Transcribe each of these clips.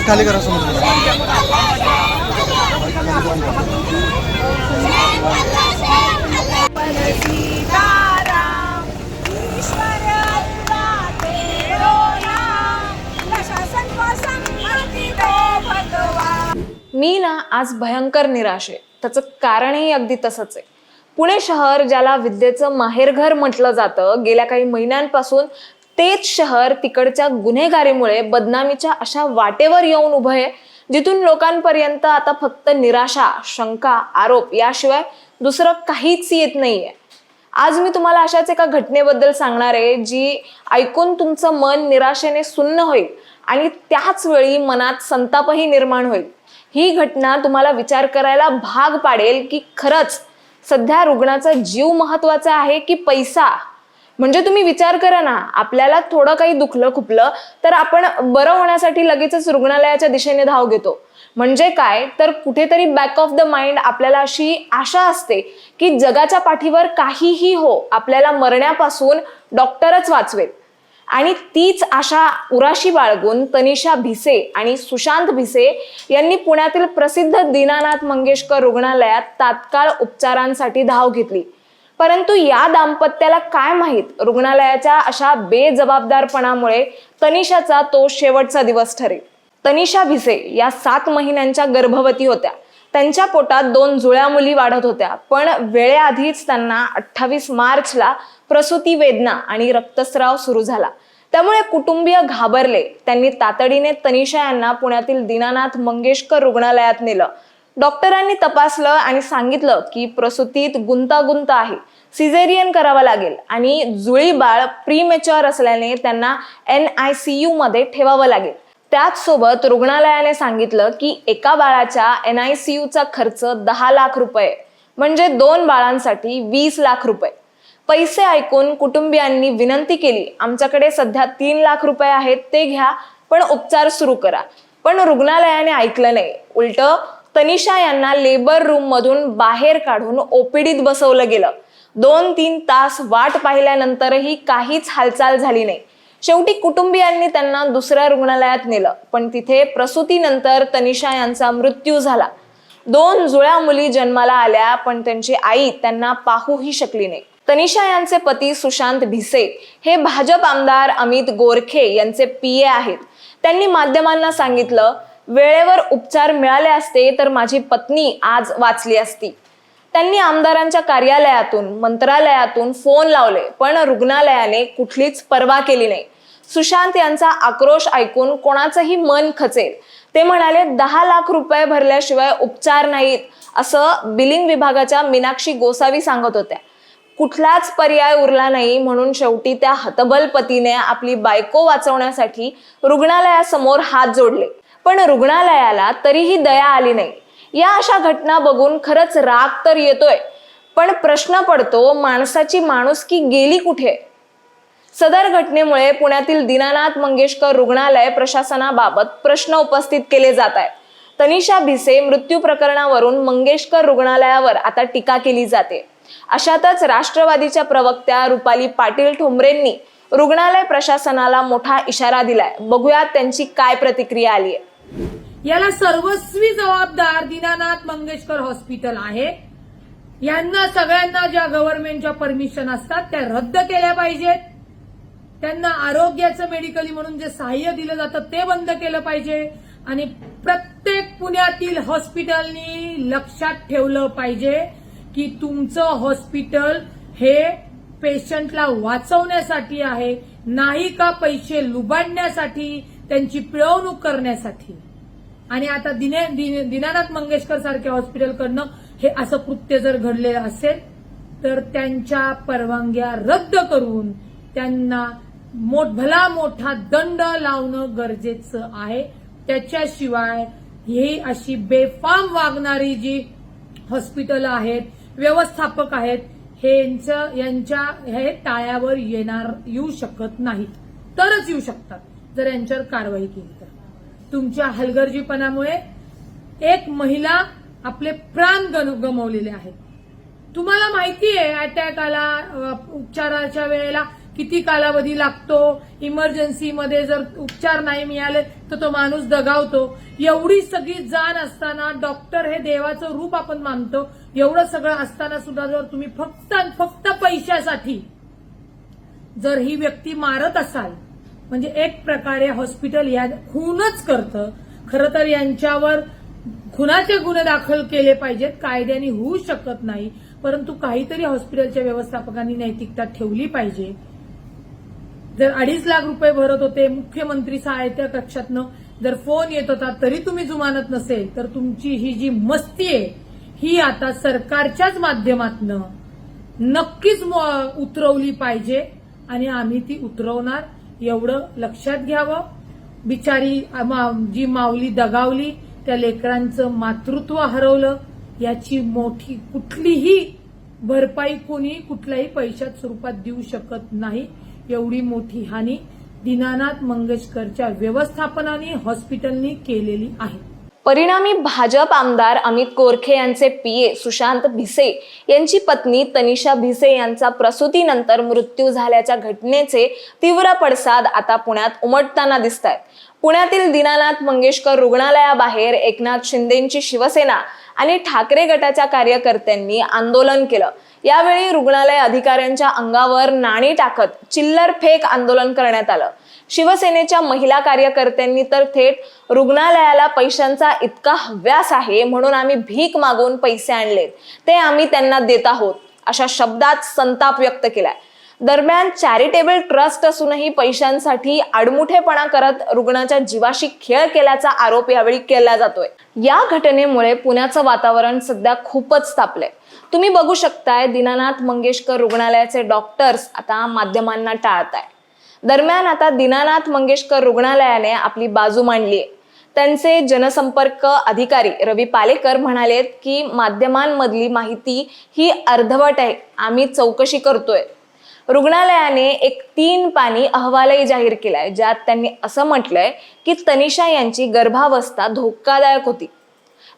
Mic खाली करा समोर मी ना आज भयंकर निराश आहे. त्याचं कारणही अगदी तसंच आहे. पुणे शहर ज्याला विद्येचं माहेरघर म्हटलं जातं गेल्या काही महिन्यांपासून तेच शहर तिकडच्या गुन्हेगारीमुळे बदनामीच्या अशा वाटेवर येऊन उभं आहे जिथून लोकांपर्यंत आता फक्त निराशा शंका आरोप याशिवाय दुसरं काहीच येत नाहीये. आज मी तुम्हाला अशाच एका घटनेबद्दल सांगणार आहे जी ऐकून तुमचं मन निराशेने सुन्न होईल आणि त्याच वेळी मनात संतापही निर्माण होईल. ही घटना तुम्हाला विचार करायला भाग पाडेल की खरंच सध्या रुग्णाचा जीव महत्त्वाचा आहे की पैसा? म्हणजे तुम्ही विचार करा ना आपल्याला थोडं काही दुखलं खुपलं तर आपण बरं होण्यासाठी लगेचच रुग्णालयाच्या दिशेने धाव घेतो. म्हणजे काय? तर कुठेतरी बॅक ऑफ द माइंड आपल्याला अशी आशा असते की जगाच्या पाठीवर काहीही हो आपल्याला मरण्यापासून डॉक्टरच वाचवेल. आणि तीच आशा उराशी बाळगून तनिषा भिसे आणि सुशांत भिसे यांनी पुण्यातील प्रसिद्ध दीनानाथ मंगेशकर रुग्णालयात तात्काळ उपचारांसाठी धाव घेतली. परंतु या दाम्पत्याला काय माहीत? रुग्णालयाच्या अशा बेजबाबदारपणामुळे तनिषाचा तो शेवटचा दिवस ठरेल. तनिषा भिसे या सात महिन्यांच्या गर्भवती होत्या. त्यांच्या पोटात दोन जुळ्या मुली वाढत होत्या. पण वेळेआधीच त्यांना अठ्ठावीस मार्चला प्रसूती वेदना आणि रक्तस्राव सुरू झाला. त्यामुळे कुटुंबीय घाबरले. त्यांनी तातडीने तनिषा यांना पुण्यातील दीनानाथ मंगेशकर रुग्णालयात नेलं. डॉक्टरांनी तपासलं आणि सांगितलं की प्रसूतीत गुंतागुंत आहे. सिझेरियन करावं लागेल आणि जुळी बाळ प्रीमेच्युअर असल्याने त्यांना एन आय सी यू मध्ये ठेवावं लागेल. त्याचसोबत रुग्णालयाने सांगितलं की एका बाळाच्या एन आय सी यूचा खर्च दहा लाख रुपये म्हणजे दोन बाळांसाठी वीस लाख रुपये. पैसे ऐकून कुटुंबियांनी विनंती केली आमच्याकडे सध्या तीन लाख रुपये आहेत ते घ्या पण उपचार सुरू करा. पण रुग्णालयाने ऐकलं नाही. उलट तनिषा यांना लेबर रूम मधून बाहेर काढून ओपीडीत बसवलं गेलं. दोन तीन तास वाट पाहिल्यानंतरही काहीच हालचाल झाली नाही. शेवटी कुटुंबियांनी त्यांना दुसऱ्या रुग्णालयात नेलं पण तिथे प्रसूतीनंतर तनिषा यांचा मृत्यू झाला. दोन जुळ्या मुली जन्माला आल्या पण त्यांची आई त्यांना पाहूही शकली नाही. तनिषा यांचे पती सुशांत भिसे हे भाजप आमदार अमित गोरखे यांचे पीए आहेत. त्यांनी माध्यमांना सांगितलं वेळेवर उपचार मिळाले असते तर माझी पत्नी आज वाचली असती. त्यांनी आमदारांच्या कार्यालयातून मंत्रालयातून फोन लावले पण रुग्णालयाने कुठलीच पर्वा केली नाही. सुशांत यांचा आक्रोश ऐकून कोणाचंही मन खचेल. ते म्हणाले दहा लाख रुपये भरल्याशिवाय उपचार नाहीत असं बिलिंग विभागाच्या मीनाक्षी गोसावी सांगत होत्या. कुठलाच पर्याय उरला नाही म्हणून शेवटी त्या हतबल पतीने आपली बायको वाचवण्यासाठी रुग्णालयासमोर हात जोडले. पण रुग्णालयाला तरीही दया आली नाही. या अशा घटना बघून खरंच राग तर येतोय. पण प्रश्न पडतो माणसाची माणुसकी गेली कुठे? सदर घटनेमुळे पुण्यातील दीनानाथ मंगेशकर रुग्णालय प्रशासनाबाबत प्रश्न उपस्थित केले जात आहेत. तनिषा भिसे मृत्यू प्रकरणावरून मंगेशकर रुग्णालयावर आता टीका केली जाते. अशातच राष्ट्रवादीच्या प्रवक्त्या रुपाली पाटील ठोंबरेंनी रुग्णालय प्रशासनाला मोठा इशारा दिलाय. बघूयात त्यांची काय प्रतिक्रिया आली आहे. याला सर्वस्वी जबाबदार दीनानाथ मंगेशकर हॉस्पिटल आहे. यांना सगळ्यांना ज्या गव्हर्नमेंटच्या परमिशन असतात त्या रद्द केल्या पाहिजेत. त्यांना आरोग्याचं मेडिकली म्हणून जे सहाय्य दिलं जातं ते बंद केलं पाहिजे. आणि प्रत्येक पुण्यातील हॉस्पिटलनी लक्षात ठेवलं पाहिजे की तुमचं हॉस्पिटल हे पेशंटला वाचवण्यासाठी आहे नाही का पैसे लुबाडण्यासाठी त्यांची पिळवणूक करण्यासाठी. आणि आता दिने दिने दीनानाथ मंगेशकर सारख्या हॉस्पिटलकडनं हे असं कृत्य जर घडलेलं असेल तर त्यांच्या परवानग्या रद्द करून त्यांना मोठ भला मोठा दंड लावणं गरजेचं आहे. त्याच्याशिवाय ही अशी बेफाम वागणारी जी हॉस्पिटल आहेत व्यवस्थापक आहेत हे यांच्या हे टाळ्यावर येणार येऊ शकत नाहीत. तरच येऊ शकतात. जर यांच्यावर कारवाई केली तर. तुमच्या हलगर्जीपणामुळे एक महिला आपले प्राण गन- गमावलेले आहेत. तुम्हाला माहिती आहे अटॅक आला उपचाराच्या वेळेला किती कालावधी लागतो? इमर्जन्सीमध्ये जर उपचार नाही मिळाले तर तो माणूस दगावतो. एवढी सगळी जाण असताना डॉक्टर हे देवाचं रूप आपण मानतो. एवढं सगळं असताना सुद्धा जर तुम्ही फक्त फक्त पैशासाठी जर ही व्यक्ती मारत असाल म्हणजे एक प्रकारे हॉस्पिटल या खूनच करतं. खरं तर यांच्यावर खुनाचे गुन्हे दाखल केले पाहिजेत कायद्याने होऊ शकत नाही परंतु काहीतरी हॉस्पिटलच्या व्यवस्थापकांनी नैतिकता ठेवली पाहिजे. जर अडीच लाख रुपये भरत होते मुख्यमंत्री सहायता कक्षातनं जर फोन येत होता तरी तुम्ही जुमानत नसेल तर तुमची ही जी मस्ती आहे ही आता सरकारच्याच माध्यमातनं नक्कीच उतरवली पाहिजे आणि आम्ही ती उतरवणार. एवढं लक्षात घ्यावं. बिचारी मा- जी माऊली दगावली त्या लेकरांचं मातृत्व हरवलं याची मोठी कुठलीही भरपाई कोणी कुठल्याही पैशात स्वरूपात देऊ शकत नाही. एवढी मोठी हानी दीनानाथ मंगेशकरच्या व्यवस्थापनाने हॉस्पिटलनी केलेली आहे. परिणामी भाजप आमदार अमित कोरखे यांचे पीए सुशांत भिसे यांची पत्नी तनिषा भिसे यांचा प्रसूतीनंतर मृत्यू झाल्याच्या घटनेचे तीव्र पडसाद आता पुण्यात उमटताना दिसत आहेत पुण्यातील दीनानाथ मंगेशकर रुग्णालयाबाहेर एकनाथ शिंदेंची शिवसेना आणि ठाकरे गटाच्या कार्यकर्त्यांनी आंदोलन केलं. यावेळी रुग्णालय अधिकाऱ्यांच्या अंगावर नाणी टाकत चिल्लर फेक आंदोलन करण्यात आलं. शिवसेनेच्या महिला कार्यकर्त्यांनी तर थेट रुग्णालयाला पैशांचा इतका हव्यास आहे म्हणून आम्ही भीक मागून पैसे आणलेत. ते आम्ही त्यांना देत आहोत अशा शब्दात संताप व्यक्त केलाय. दरम्यान चॅरिटेबल ट्रस्ट असूनही पैशांसाठी आडमुठेपणा करत रुग्णाच्या जीवाशी खेळ केल्याचा आरोप यावेळी केला जातोय. या घटनेमुळे पुण्याचं वातावरण सध्या खूपच तापलंय. तुम्ही बघू शकताय दीनानाथ मंगेशकर रुग्णालयाचे डॉक्टर्स आता माध्यमांना टाळताय. दरम्यान आता दीनानाथ मंगेशकर रुग्णालयाने आपली बाजू मांडली आहे. त्यांचे जनसंपर्क अधिकारी रवी पालेकर म्हणालेत की माध्यमांमधली माहिती ही अर्धवट आहे आम्ही चौकशी करतोय. रुग्णालयाने एक तीन पाणी अहवालही जाहीर केलाय ज्यात त्यांनी असं म्हटलंय की तनिषा यांची गर्भावस्था धोकादायक होती.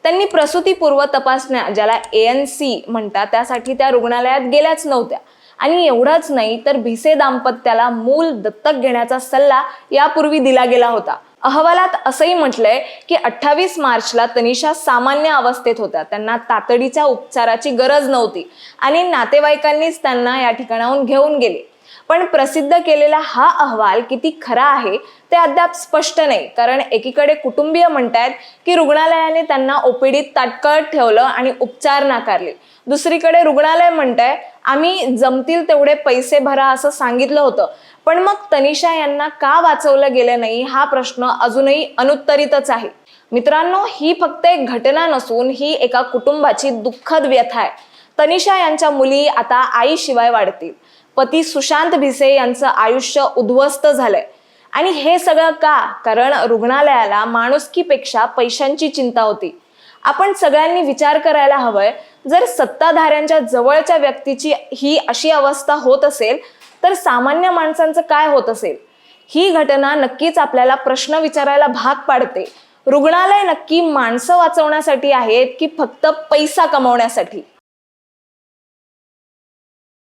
त्यांनी प्रसूतीपूर्व तपासण्या ज्याला ए एन सी म्हणतात त्यासाठी त्या रुग्णालयात गेल्याच नव्हत्या. आणि एवढंच नाही तर भिसे दाम्पत्याला मूल दत्तक घेण्याचा सल्ला यापूर्वी दिला गेला होता. अहवालात असंही म्हटलंय की अठ्ठावीस मार्चला तनिषा सामान्य अवस्थेत होत्या. त्यांना तातडीच्या उपचाराची गरज नव्हती. आणि नातेवाईकांनीच त्यांना या ठिकाणाहून घेऊन गेले. पण प्रसिद्ध केलेला हा अहवाल किती खरा आहे ते अद्याप स्पष्ट नाही. कारण एकीकडे कुटुंबीय म्हणतायत की रुग्णालयाने त्यांना ओपीडीत ताटकळत ठेवलं आणि उपचार नाकारले. दुसरीकडे रुग्णालय म्हणतंय आम्ही जमतील तेवढे पैसे भरा असं सांगितलं होतं. पण मग तनिषा यांना का वाचवलं गेलं नाही हा प्रश्न अजूनही अनुत्तरितच आहे. मित्रांनो ही फक्त एक घटना नसून ही एका कुटुंबाची दुःखद व्यथा आहे. तनिषा यांच्या मुली आता आईशिवाय वाढतील. पती सुशांत भिसे यांचं आयुष्य उद्ध्वस्त झालंय. आणि हे सगळं का? कारण रुग्णालयाला माणुसकीपेक्षा पैशांची चिंता होती. आपण सगळ्यांनी विचार करायला हवंय जर सत्ताधाऱ्यांच्या जवळच्या व्यक्तीची ही अशी अवस्था होत असेल तर सामान्य माणसांचं काय होत असेल? ही घटना नक्कीच आपल्याला प्रश्न विचारायला भाग पाडते. रुग्णालय नक्की माणसं वाचवण्यासाठी आहेत की फक्त पैसा कमवण्यासाठी?